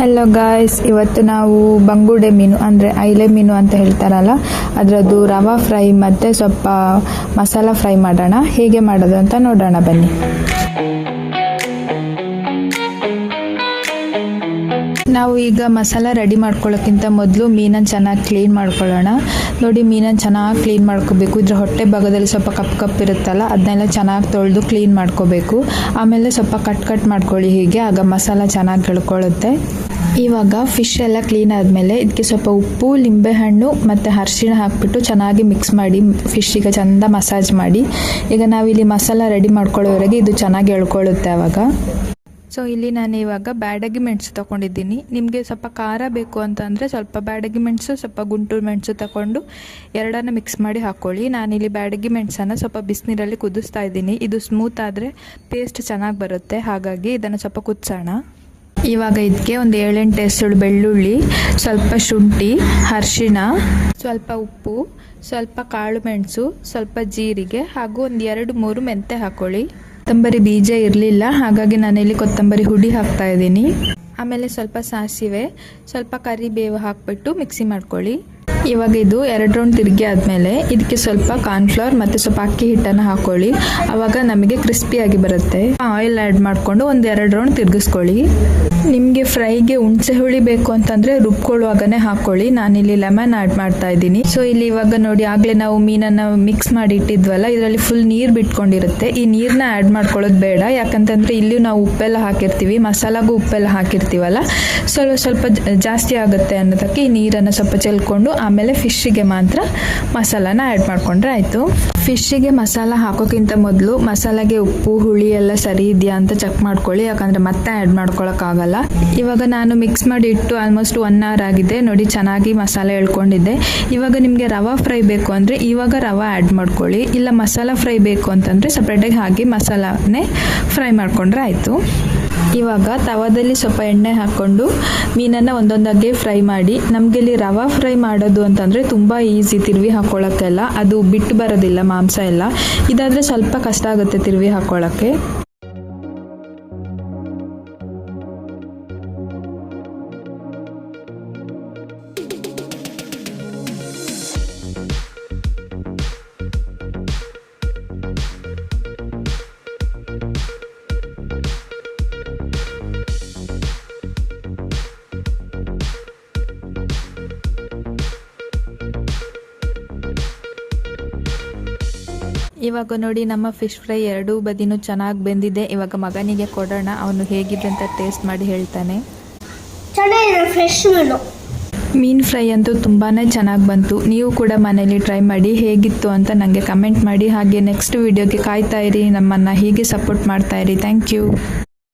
Hello guys ಇವತ್ತು ನಾವು ಬಂಗುಡೆ ಮೀನು, ಅಂದರೆ ಐಲೆ ಮೀನು ಅಂತ ಹೇಳ್ತಾರಲ್ಲ, ಅದರದ್ದು ರವಾ ಫ್ರೈ ಮತ್ತು ಸ್ವಲ್ಪ ಮಸಾಲ ಫ್ರೈ ಮಾಡೋಣ. ಹೇಗೆ ಮಾಡೋದು ಅಂತ ನೋಡೋಣ, ಬನ್ನಿ. ನಾವು ಈಗ ಮಸಾಲ ರೆಡಿ ಮಾಡ್ಕೊಳ್ಳೋಕ್ಕಿಂತ ಮೊದಲು ಮೀನನ್ನು ಚೆನ್ನಾಗಿ ಕ್ಲೀನ್ ಮಾಡ್ಕೊಳ್ಳೋಣ. ನೋಡಿ ಮೀನನ್ನು ಚೆನ್ನಾಗಿ ಕ್ಲೀನ್ ಮಾಡ್ಕೋಬೇಕು. ಇದ್ರ ಹೊಟ್ಟೆ ಭಾಗದಲ್ಲಿ ಸ್ವಲ್ಪ ಕಪ್ ಕಪ್ ಇರುತ್ತಲ್ಲ, ಅದನ್ನೆಲ್ಲ ಚೆನ್ನಾಗಿ ತೊಳೆದು ಕ್ಲೀನ್ ಮಾಡ್ಕೋಬೇಕು. ಆಮೇಲೆ ಸ್ವಲ್ಪ ಕಟ್ ಕಟ್ ಮಾಡ್ಕೊಳ್ಳಿ ಹೀಗೆ, ಆಗ ಮಸಾಲ ಚೆನ್ನಾಗಿ ಗೆಳ್ಕೊಳ್ಳುತ್ತೆ ಇವಾಗ ಫಿಶ್ ಎಲ್ಲ ಕ್ಲೀನ್ ಆದಮೇಲೆ ಇದಕ್ಕೆ ಸ್ವಲ್ಪ ಉಪ್ಪು, ಲಿಂಬೆಹಣ್ಣು ಮತ್ತು ಅರಿಶಿಣ ಹಾಕ್ಬಿಟ್ಟು ಚೆನ್ನಾಗಿ ಮಿಕ್ಸ್ ಮಾಡಿ ಫಿಶ್ಶಿಗೆ ಚಂದ ಮಸಾಜ್ ಮಾಡಿ. ಈಗ ನಾವಿಲ್ಲಿ ಮಸಾಲ ರೆಡಿ ಮಾಡ್ಕೊಳ್ಳೋವರೆಗೆ ಇದು ಚೆನ್ನಾಗಿ ಎಳ್ಕೊಳ್ಳುತ್ತೆ ಆವಾಗ ಸೊ ಇಲ್ಲಿ ನಾನು ಇವಾಗ ಬ್ಯಾಡಗಿ ಮೆಣಸು ತೊಗೊಂಡಿದ್ದೀನಿ. ನಿಮಗೆ ಸ್ವಲ್ಪ ಖಾರ ಬೇಕು ಅಂತಂದರೆ ಸ್ವಲ್ಪ ಬ್ಯಾಡಗಿ ಮೆಣಸು, ಸ್ವಲ್ಪ ಗುಂಟೂರು ಮೆಣಸು ತಗೊಂಡು ಎರಡನ್ನ ಮಿಕ್ಸ್ ಮಾಡಿ ಹಾಕ್ಕೊಳ್ಳಿ ನಾನಿಲ್ಲಿ ಬ್ಯಾಡಗಿ ಮೆಣಸನ್ನು ಸ್ವಲ್ಪ ಬಿಸಿನೀರಲ್ಲಿ ಕುದಿಸ್ತಾ ಇದ್ದೀನಿ. ಇದು ಸ್ಮೂತ್ ಆದರೆ ಪೇಸ್ಟ್ ಚೆನ್ನಾಗಿ ಬರುತ್ತೆ. ಹಾಗಾಗಿ ಇದನ್ನು ಸ್ವಲ್ಪ ಕುದಿಸೋಣ. ಇವಾಗ ಇದಕ್ಕೆ ಒಂದು ಏಳೆಂಟು ಎಸಳು ಬೆಳ್ಳುಳ್ಳಿ, ಸ್ವಲ್ಪ ಶುಂಠಿ, ಅರಿಶಿಣ, ಸ್ವಲ್ಪ ಉಪ್ಪು, ಸ್ವಲ್ಪ ಕಾಳು ಮೆಣಸು, ಸ್ವಲ್ಪ ಜೀರಿಗೆ ಹಾಗೂ ಒಂದು ಎರಡು ಮೂರು ಮೆಂತೆ ಹಾಕೊಳ್ಳಿ. ಕೊತ್ತಂಬರಿ ಬೀಜ ಇರಲಿಲ್ಲ, ಹಾಗಾಗಿ ನಾನಿಲ್ಲಿ ಕೊತ್ತಂಬರಿ ಹುಡಿ ಹಾಕ್ತಾ ಇದ್ದೀನಿ. ಆಮೇಲೆ ಸ್ವಲ್ಪ ಸಾಸಿವೆ, ಸ್ವಲ್ಪ ಕರಿಬೇವು ಹಾಕ್ಬಿಟ್ಟು ಮಿಕ್ಸಿ ಮಾಡ್ಕೊಳ್ಳಿ. ಇವಾಗ ಇದು ಎರಡು ರೌಂಡ್ ತಿರುಗಿ ಆದಮೇಲೆ ಇದಕ್ಕೆ ಸ್ವಲ್ಪ ಕಾರ್ನ್ಫ್ಲವರ್ ಮತ್ತು ಸ್ವಲ್ಪ ಅಕ್ಕಿ ಹಿಟ್ಟನ್ನು ಹಾಕೊಳ್ಳಿ. ಆವಾಗ ನಮಗೆ ಕ್ರಿಸ್ಪಿಯಾಗಿ ಬರುತ್ತೆ. ಆಯಿಲ್ ಆ್ಯಡ್ ಮಾಡಿಕೊಂಡು ಒಂದು ಎರಡು ರೌಂಡ್ ತಿರುಗಿಸ್ಕೊಳ್ಳಿ. ನಿಮಗೆ ಫ್ರೈಗೆ ಹುಣಸೆ ಹುಳಿ ಬೇಕು ಅಂತಂದರೆ ರುಬ್ಕೊಳ್ಳುವಾಗನೇ ಹಾಕ್ಕೊಳ್ಳಿ ನಾನಿಲ್ಲಿ ಲೆಮನ್ ಆ್ಯಡ್ ಮಾಡ್ತಾ ಇದ್ದೀನಿ. ಸೊ ಇಲ್ಲಿ ಇವಾಗ ನೋಡಿ, ಆಗಲೇ ನಾವು ಮೀನನ್ನು ಮಿಕ್ಸ್ ಮಾಡಿ ಇಟ್ಟಿದ್ವಲ್ಲ, ಇದರಲ್ಲಿ ಫುಲ್ ನೀರು ಬಿಟ್ಕೊಂಡಿರುತ್ತೆ. ಈ ನೀರನ್ನ ಆ್ಯಡ್ ಮಾಡ್ಕೊಳ್ಳೋದು ಬೇಡ. ಯಾಕಂತಂದರೆ ಇಲ್ಲಿಯೂ ನಾವು ಉಪ್ಪೆಲ್ಲ ಹಾಕಿರ್ತೀವಿ, ಮಸಾಲಾಗೂ ಉಪ್ಪೆಲ್ಲ ಹಾಕಿರ್ತೀವಲ್ಲ. ಸ್ವಲ್ಪ ಸ್ವಲ್ಪ ಜಾಸ್ತಿ ಆಗುತ್ತೆ ಅನ್ನೋದಕ್ಕೆ ಈ ನೀರನ್ನು ಸ್ವಲ್ಪ ಚೆಲ್ಕೊಂಡು ಆಮೇಲೆ ಫಿಶ್ಶಿಗೆ ಮಾತ್ರ ಮಸಾಲಾನ ಆ್ಯಡ್ ಮಾಡಿಕೊಂಡ್ರೆ ಆಯಿತು. ಫಿಶ್ಶಿಗೆ ಮಸಾಲ ಹಾಕೋಕ್ಕಿಂತ ಮೊದಲು ಮಸಾಲೆಗೆ ಉಪ್ಪು, ಹುಳಿ ಎಲ್ಲ ಸರಿ ಇದೆಯಾ ಅಂತ ಚೆಕ್ ಮಾಡ್ಕೊಳ್ಳಿ, ಯಾಕಂದರೆ ಮತ್ತೆ ಆ್ಯಡ್ ಮಾಡ್ಕೊಳಕ್ಕಾಗಲ್ಲ ಇವಾಗ ನಾನು ಮಿಕ್ಸ್ ಮಾಡಿ ಇಟ್ಟು ಆಲ್ಮೋಸ್ಟ್ ಒನ್ ಅವರ್ ಆಗಿದೆ. ನೋಡಿ ಚೆನ್ನಾಗಿ ಮಸಾಲೆ ಎಳ್ಕೊಂಡಿದ್ದೆ. ಇವಾಗ ನಿಮಗೆ ರವಾ ಫ್ರೈ ಬೇಕು ಅಂದರೆ ಇವಾಗ ರವಾ ಆ್ಯಡ್ ಮಾಡ್ಕೊಳ್ಳಿ. ಇಲ್ಲ ಮಸಾಲ ಫ್ರೈ ಬೇಕು ಅಂತಂದರೆ ಸಪ್ರೇಟಾಗಿ ಹಾಕಿ ಮಸಾಲನೇ ಫ್ರೈ ಮಾಡಿಕೊಂಡ್ರೆ ಆಯಿತು. ಇವಾಗ ತವದಲ್ಲಿ ಸ್ವಲ್ಪ ಎಣ್ಣೆ ಹಾಕ್ಕೊಂಡು ಮೀನನ್ನು ಒಂದೊಂದಾಗೆ ಫ್ರೈ ಮಾಡಿ ನಮಗೆ ಇಲ್ಲಿ ರವಾ ಫ್ರೈ ಮಾಡೋದು ಅಂತಂದರೆ ತುಂಬ ಈಸಿ ತಿರುವಿ ಹಾಕ್ಕೊಳ್ಳೋಕ್ಕೆಲ್ಲ ಅದು ಬಿಟ್ಟು ಬರೋದಿಲ್ಲ ಮಾಂಸ ಎಲ್ಲ. ಇದಾದರೆ ಸ್ವಲ್ಪ ಕಷ್ಟ ಆಗುತ್ತೆ ತಿರುವಿ ಹಾಕ್ಕೊಳ್ಳೋಕ್ಕೆ ಇವಾಗ ನೋಡಿ ನಮ್ಮ ಫಿಶ್ ಫ್ರೈ ಎರಡೂ ಬದಿನೂ ಚೆನ್ನಾಗಿ ಬೆಂದಿದೆ. ಇವಾಗ ಮಗನಿಗೆ ಕೊಡೋಣ. ಅವನು ಹೇಗಿದೆ ಅಂತ ಟೇಸ್ಟ್ ಮಾಡಿ ಹೇಳ್ತಾನೆ. ಚೆನ್ನಾಗಿದೆ ಫ್ರೆಶ್ ಮೀನು. ಮೀನು ಫ್ರೈ ಅಂತೂ ತುಂಬಾ ಚೆನ್ನಾಗಿ ಬಂತು. ನೀವು ಕೂಡ ಮನೇಲಿ ಟ್ರೈ ಮಾಡಿ ಹೇಗಿತ್ತು ಅಂತ ನನಗೆ ಕಮೆಂಟ್ ಮಾಡಿ. ಹಾಗೆ ನೆಕ್ಸ್ಟ್ ವಿಡಿಯೋಗೆ ಕಾಯ್ತಾ ಇರಿ. ನಮ್ಮನ್ನು ಹೀಗೆ ಸಪೋರ್ಟ್ ಮಾಡ್ತಾ ಇರಿ. Thank you